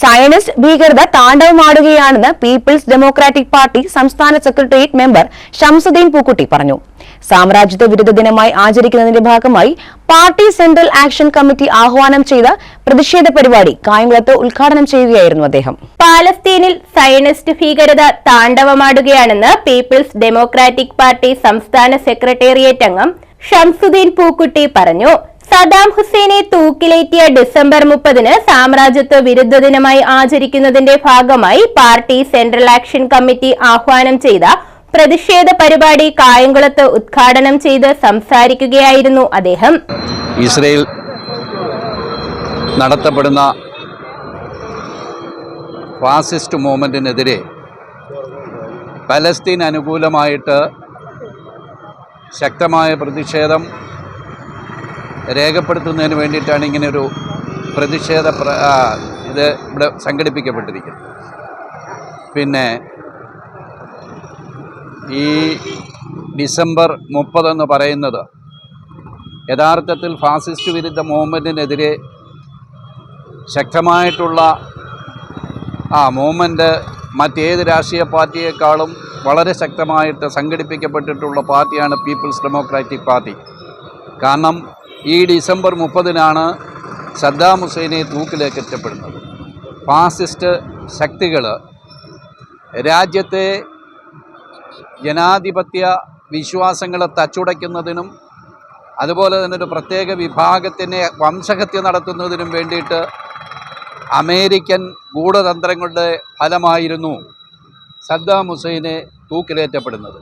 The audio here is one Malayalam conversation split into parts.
സയനിസ്റ്റ് ഭീകരത താണ്ഡവമാടുകയാണെന്ന് പീപ്പിൾസ് ഡെമോക്രാറ്റിക് പാർട്ടി സംസ്ഥാന സെക്രട്ടേറിയറ്റ് മെമ്പർ ഷംസുദ്ദീൻ പൂക്കുട്ടി പറഞ്ഞു. സാമ്രാജ്യത്വ വിരുദ്ധ ദിനമായി ആചരിക്കുന്നതിന്റെ ഭാഗമായി പാർട്ടി സെൻട്രൽ ആക്ഷൻ കമ്മിറ്റി ആഹ്വാനം ചെയ്ത പ്രതിഷേധ പരിപാടി കായംകുളത്ത് ഉദ്ഘാടനം ചെയ്യുകയായിരുന്നു അദ്ദേഹം. പാലസ്തീനിൽ സയനിസ്റ്റ് ഭീകരത താണ്ഡവമാടുകയാണെന്ന് പീപ്പിൾസ് ഡെമോക്രാറ്റിക് പാർട്ടി സംസ്ഥാന സെക്രട്ടേറിയറ്റ് അംഗം ഷംസുദ്ദീൻ പൂക്കുട്ടി പറഞ്ഞു. സദാം ഹുസൈനെ തൂക്കിലേറ്റിയ ഡിസംബർ മുപ്പതിന് സാമ്രാജ്യത്വ വിരുദ്ധ ദിനമായി ആചരിക്കുന്നതിന്റെ ഭാഗമായി പാർട്ടി സെൻട്രൽ ആക്ഷൻ കമ്മിറ്റി ആഹ്വാനം ചെയ്ത പ്രതിഷേധ പരിപാടി കായംകുളത്ത് ഉദ്ഘാടനം ചെയ്ത് സംസാരിക്കുകയായിരുന്നു അദ്ദേഹം. ഇസ്രയേൽ നടത്തപ്പെടുന്ന ഫാസിസ്റ്റ് മൂവ്മെന്റിനെതിരെ പലസ്തീൻ അനുകൂലമായിട്ട് ശക്തമായ പ്രതിഷേധം രേഖപ്പെടുത്തുന്നതിന് വേണ്ടിയിട്ടാണ് ഇങ്ങനെയൊരു പ്രതിഷേധ ഇത് ഇവിടെ സംഘടിപ്പിക്കപ്പെട്ടിരിക്കുന്നത്. പിന്നെ ഈ ഡിസംബർ മുപ്പതെന്ന് പറയുന്നത് യഥാർത്ഥത്തിൽ ഫാസിസ്റ്റ് വിരുദ്ധ മൂവ്മെന്റിനെതിരെ ശക്തമായിട്ടുള്ള ആ മൂവ്മെന്റ് മറ്റേത് രാഷ്ട്രീയ പാർട്ടിയേക്കാളും വളരെ ശക്തമായിട്ട് സംഘടിപ്പിക്കപ്പെട്ടിട്ടുള്ള പാർട്ടിയാണ് പീപ്പിൾസ് ഡെമോക്രാറ്റിക് പാർട്ടി. കാരണം ഈ ഡിസംബർ മുപ്പതിനാണ് സദ്ദാം ഹുസൈനെ തൂക്കിലേക്ക് എത്തപ്പെടുന്നത്. ഫാസിസ്റ്റ് ശക്തികൾ രാജ്യത്തെ ജനാധിപത്യ വിശ്വാസങ്ങളെ തച്ചുടയ്ക്കുന്നതിനും അതുപോലെ തന്നെ ഒരു പ്രത്യേക വിഭാഗത്തിനെ വംശഹത്യ നടത്തുന്നതിനും വേണ്ടിയിട്ട് അമേരിക്കൻ ഗൂഢതന്ത്രങ്ങളുടെ ഫലമായിരുന്നു സദ്ദാം ഹുസൈനെ തൂക്കിലേറ്റപ്പെടുന്നത്.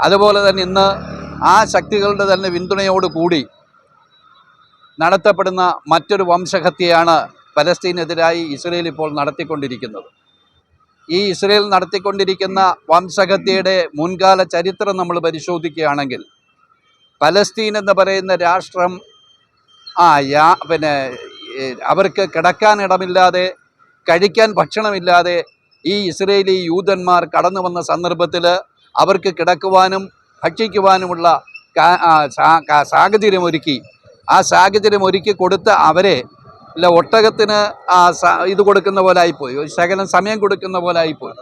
അതുപോലെ തന്നെ ഇന്ന് ആ ശക്തികളുടെ തന്നെ പിന്തുണയോടുകൂടി നടത്തപ്പെടുന്ന മറ്റൊരു വംശഹത്യയാണ് പലസ്തീനെതിരായി ഇസ്രയേൽ ഇപ്പോൾ നടത്തിക്കൊണ്ടിരിക്കുന്നത്. ഈ ഇസ്രയേൽ നടത്തിക്കൊണ്ടിരിക്കുന്ന വംശഹത്യയുടെ മുൻകാല ചരിത്രം നമ്മൾ പരിശോധിക്കുകയാണെങ്കിൽ പലസ്തീൻ എന്ന് പറയുന്ന രാഷ്ട്രം ആ യാ പിന്നെ അവർക്ക് കിടക്കാൻ ഇടമില്ലാതെ കഴിക്കാൻ ഭക്ഷണമില്ലാതെ ഈ ഇസ്രയേലി യൂതന്മാർ കടന്നു വന്ന സന്ദർഭത്തിൽ അവർക്ക് കിടക്കുവാനും ഭക്ഷിക്കുവാനുമുള്ള കാ- ആ, സാഹചര്യം ഒരുക്കി കൊടുത്ത് അവരെ അല്ല ഒട്ടകത്തിന് ആ ഇത് കൊടുക്കുന്ന പോലെ ആയിപ്പോയി. ശകലം സമയം കൊടുക്കുന്ന പോലെ ആയിപ്പോയി.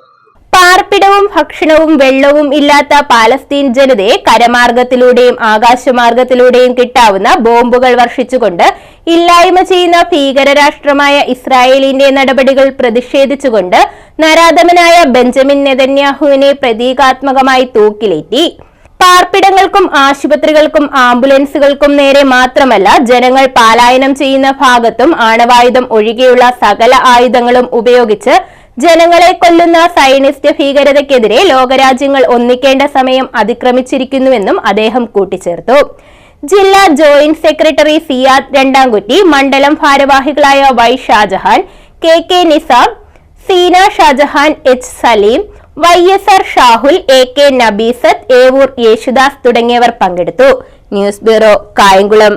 പാർപ്പിടവും ഭക്ഷണവും വെള്ളവും ഇല്ലാത്ത പാലസ്തീൻ ജനതയെ കരമാർഗത്തിലൂടെയും ആകാശമാർഗത്തിലൂടെയും കിട്ടാവുന്ന ബോംബുകൾ വർഷിച്ചുകൊണ്ട് ഇല്ലായ്മ ചെയ്യുന്ന ഭീകരരാഷ്ട്രമായ ഇസ്രായേലിന്റെ നടപടികൾ പ്രതിഷേധിച്ചുകൊണ്ട് നരാധമനായ ബെഞ്ചമിൻ നെതന്യാഹുവിനെ പ്രതീകാത്മകമായി തൂക്കിലേറ്റി. പാർപ്പിടങ്ങൾക്കും ആശുപത്രികൾക്കും ആംബുലൻസുകൾക്കും നേരെ മാത്രമല്ല ജനങ്ങൾ പാലായനം ചെയ്യുന്ന ഭാഗത്തും ആണവായുധം ഒഴികെയുള്ള സകല ആയുധങ്ങളും ഉപയോഗിച്ച് ജനങ്ങളെ കൊല്ലുന്ന സൈനിസ്റ്റ് ഭീകരതയ്ക്കെതിരെ ലോകരാജ്യങ്ങൾ ഒന്നിക്കേണ്ട സമയം അതിക്രമിച്ചിരിക്കുന്നുവെന്നും അദ്ദേഹം കൂട്ടിച്ചേർത്തു. ജില്ലാ ജോയിന്റ് സെക്രട്ടറി സിയാദ് രണ്ടാംകുറ്റി മണ്ഡലം ഭാരവാഹികളായ Y Shajahan K K Nisab Seena Shajahan H Salim Y S R Shahul A K Nabeesath Evoor Yesudas തുടങ്ങിയവർ പങ്കെടുത്തു. News bureau Kayamkulam.